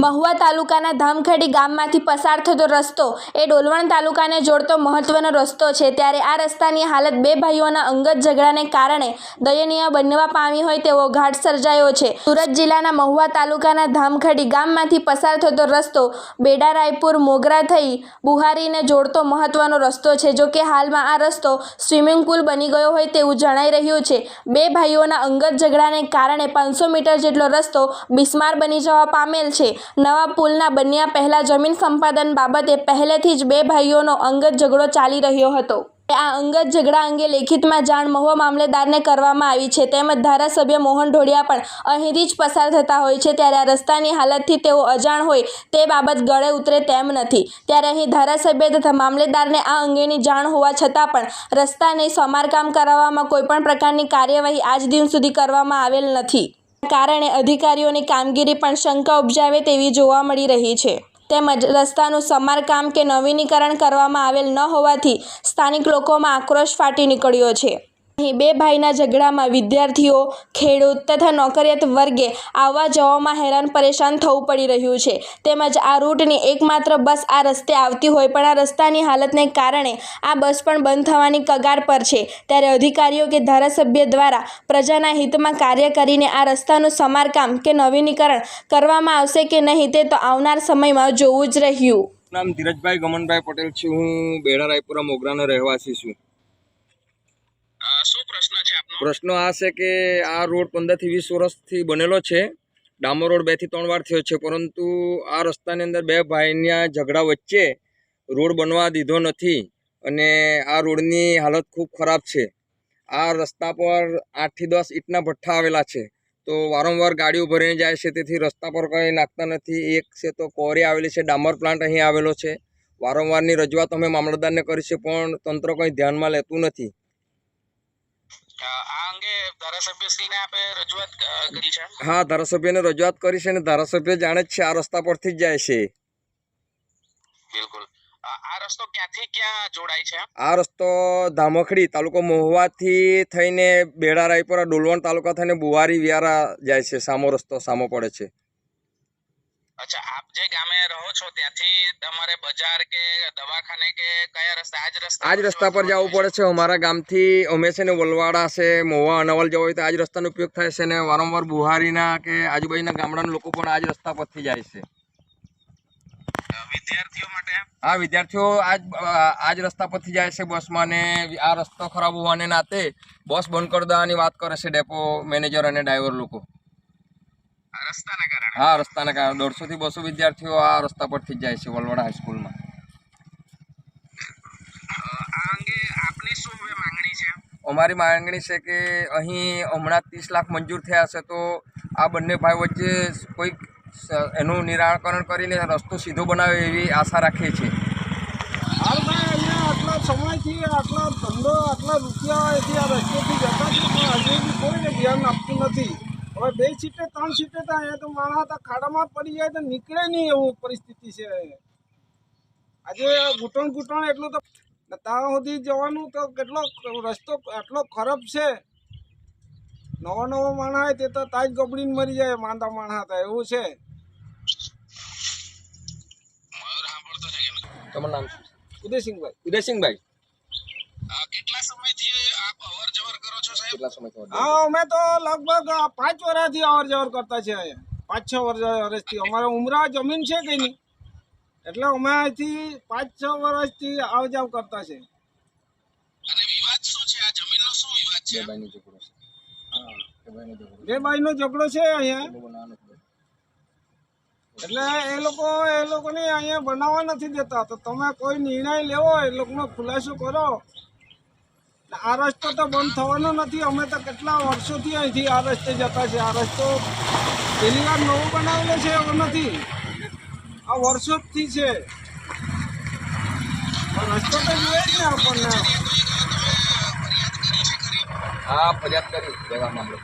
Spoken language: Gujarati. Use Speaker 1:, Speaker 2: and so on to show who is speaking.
Speaker 1: મહુવા તાલુકાના ધામખેડી ગામમાંથી પસાર થતો રસ્તો એ ડોલવણ તાલુકાને જોડતો મહત્વનો રસ્તો છે. ત્યારે આ રસ્તાની હાલત બે ભાઈઓના અંગત ઝઘડાને કારણે દયનીય બનવા પામી હોય તેવો ઘાટ સર્જાયો છે. સુરત જિલ્લાના મહુવા તાલુકાના ધામખેડી ગામમાંથી પસાર થતો રસ્તો બેડા, રાયપુર, મોગરા થઈ બુહારીને જોડતો મહત્વનો રસ્તો છે. જો કે હાલમાં આ રસ્તો સ્વિમિંગ પુલ બની ગયો હોય તેવું જણાઈ રહ્યું છે. બે ભાઈઓના અંગત ઝઘડાને કારણે પાંચસો મીટર જેટલો રસ્તો બિસ્માર બની જવા પામેલ છે. નવા પુલના બન્યા પહેલા જમીન સંપાદન બાબતે પહેલેથી જ બે ભાઈઓનો અંગત ઝઘડો ચાલી રહ્યો હતો. આ અંગત ઝઘડા અંગે લેખિતમાં જાણ મહુવા મામલેદારને કરવામાં આવી છે. તેમજ ધારાસભ્ય મોહન ઢોડિયા પણ અહીંથી જ પસાર થતા હોય છે. ત્યારે આ રસ્તાની હાલતથી તેઓ અજાણ હોય તે બાબત ગળે ઉતરે તેમ નથી. ત્યારે અહીં ધારાસભ્ય તથા મામલેદારને આ અંગેની જાણ હોવા છતાં પણ રસ્તાને સમારકામ કરાવવામાં કોઈપણ પ્રકારની કાર્યવાહી આજ દિન સુધી કરવામાં આવેલ નથી. કારણે અધિકારીઓની કામગીરી પણ શંકા ઉપજાવે તેવી જોવા મળી રહી છે. તેમજ રસ્તાનું સમારકામ કે નવીનીકરણ કરવામાં આવેલ ન હોવાથી સ્થાનિક લોકોમાં આક્રોશ ફાટી નીકળ્યો છે. અહીં બે ભાઈના ઝઘડામાં વિદ્યાર્થીઓ, ખેડૂત તથા નોકરિયાત વર્ગે આવવા જવામાં હેરાન પરેશાન થવું પડી રહ્યું છે. તેમજ આ રૂટની એકમાત્ર બસ આ રસ્તે આવતી હોય પણ આ રસ્તાની હાલતને કારણે આ બસ પણ બંધ થવાની કગાર પર છે. ત્યારે અધિકારીઓ કે ધારાસભ્ય દ્વારા પ્રજાના હિતમાં કાર્ય કરીને આ રસ્તાનું સમારકામ કે નવીનીકરણ કરવામાં આવશે કે નહીં તે તો આવનાર સમયમાં જોવું જ રહ્યું.
Speaker 2: નામ ધીરજભાઈ ગમનભાઈ પટેલ છું. હું બેડા રાયપુરા મોગરાનો રહેવાસી છું.
Speaker 3: પ્રશ્ન
Speaker 2: આ છે કે આ રોડ પંદરથી વીસ વર્ષથી બનેલો છે. ડામર રોડ બેથી ત્રણ વાર થયો છે, પરંતુ આ રસ્તાની અંદર બે ભાઈના ઝઘડા વચ્ચે રોડ બનવા દીધો નથી અને આ રોડની હાલત ખૂબ ખરાબ છે. આ રસ્તા પર આઠથી દસ ઈંટના ભઠ્ઠા આવેલા છે. તો વારંવાર ગાડીઓ ભરીને જાય છે, તેથી રસ્તા પર કંઈ નાખતા નથી. એક છે તો કોરી આવેલી છે, ડામર પ્લાન્ટ અહીં આવેલો છે. વારંવારની રજૂઆત અમે મામલતદારને કરી છે, પણ તંત્ર કંઈ ધ્યાનમાં લેતું નથી.
Speaker 3: આ અંગે ધારાસભ્યશ્રીને આપે રજૂઆત કરી છે?
Speaker 2: હા ધારાસભ્યને રજૂઆત કરી છે અને ધારાસભ્ય જાણે છે આ રસ્તા પરથી જ જાય છે.
Speaker 3: બિલકુલ. આ રસ્તો ક્યાંથી ક્યાં જોડાય છે?
Speaker 2: આ રસ્તો ધામખડી તાલુકો મહુવાથી થઈને બેડા રાયપુરા ડોલવણ તાલુકા થઈને બુવારી વ્યારા જાય છે. સામો રસ્તો સામો પડે છે.
Speaker 3: અચ્છા આપ જે ગામે રહો છો ત્યાંથી તમારે બજાર કે દવાખાને કે કયા રસ્તા? આજ રસ્તા
Speaker 2: આજ રસ્તા પર જવું પડે છે. અમારા ગામથી અમે છે ને વલવાડા છે મોવા અનાવલ જવું હોય તો આ જ રસ્તાનો ઉપયોગ થાય છે ને વારંવાર બુહારીના કે આજુબાજુના ગામડાના લોકો પણ આજ રસ્તા પરથી જાય છે.
Speaker 3: વિદ્યાર્થીઓ માટે?
Speaker 2: વિદ્યાર્થીઓ આજ આજ રસ્તા પરથી જાય છે બસમાં ને આ રસ્તો ખરાબ હોવાને નાતે બસ બંધ કરી દેવાની વાત કરે છે ડેપો મેનેજર અને ડ્રાઈવર લોકો. હા રસ્તાના કારણે. દોઢસો થી બસો વિદ્યાર્થીઓ આ રસ્તા પરથી જ જાય છે વલવાડા હાઈસ્કૂલમાં
Speaker 3: અ, આ અંગે આપની શું માંગણી છે?
Speaker 2: અમારી માંગણી છે કે અહીં હમણાં ત્રીસ લાખ મંજૂર થયા છે તો આ બંને ભાઈ વચ્ચે કોઈક એનું નિરાકરણ કરીને રસ્તો સીધો બનાવે એવી આશા રાખીએ છીએ.
Speaker 4: આટલા સમયથી આટલા ધંધો આટલા રૂપિયા એથી આ રસ્તેથી જતા છે પણ હજુ કોઈને ધ્યાન આપતું નથી. હવે બે સીટે ત્રણ સીટે તો અહીંયા તો માણસ તો ખાડામાં પડી જાય તો નીકળે નહીં એવું પરિસ્થિતિ છે. આજે ઘૂંટણ ઘૂંટણ એટલું તો ત્યાં સુધી જવાનું તો કેટલો રસ્તો આટલો ખરાબ છે. નવો નવો માણસ હોય તે તો તાજ ગબડીને મરી જાય માંદા માણસ હતા એવું છે?
Speaker 2: તમારું નામ શું
Speaker 4: ઉદયસિંહભાઈ.
Speaker 2: ઉદયસિંહભાઈ
Speaker 3: અ, કેટલા સમયથી આપ અવર જવર કરો છો સાહેબ?
Speaker 2: કેટલા સમયથી
Speaker 4: હા અમે તો લગભગ પાંચ વર્ષથી અવર જવર કરતા છે અહીંયા. પાંચ છ વર્ષ વર્ષથી અમારે ઉમરા જમીન છે કે નહીં? એટલે અમે અહીંથી પાંચ છ વર્ષથી આવ જાવ કરતા છે
Speaker 3: અને વિવાદ શું છે? આ જમીનનો શું વિવાદ છે?
Speaker 2: બે ભાઈનો ઝઘડો છે. બે ભાઈનો ઝઘડો
Speaker 4: છે. અહીંયા. એટલે એ લોકો એ લોકોને અહીંયા બનાવવા નથી દેતા. તો તમે કોઈ નિર્ણય લેવો એ લોકોનો ખુલાસો કરો. આ રસ્તો તો બંધ થવાનો નથી. અમે તો કેટલા વર્ષોથી અહીંથી આ રસ્તે જતા છે. આ રસ્તો પહેલી વાર નવો બનાવેલો છે એવો નથી. આ વર્ષોથી છે. રસ્તો તો જોઈએ જ ને આપણને.
Speaker 2: હા ફરિયાદ કરી દેવા મામલો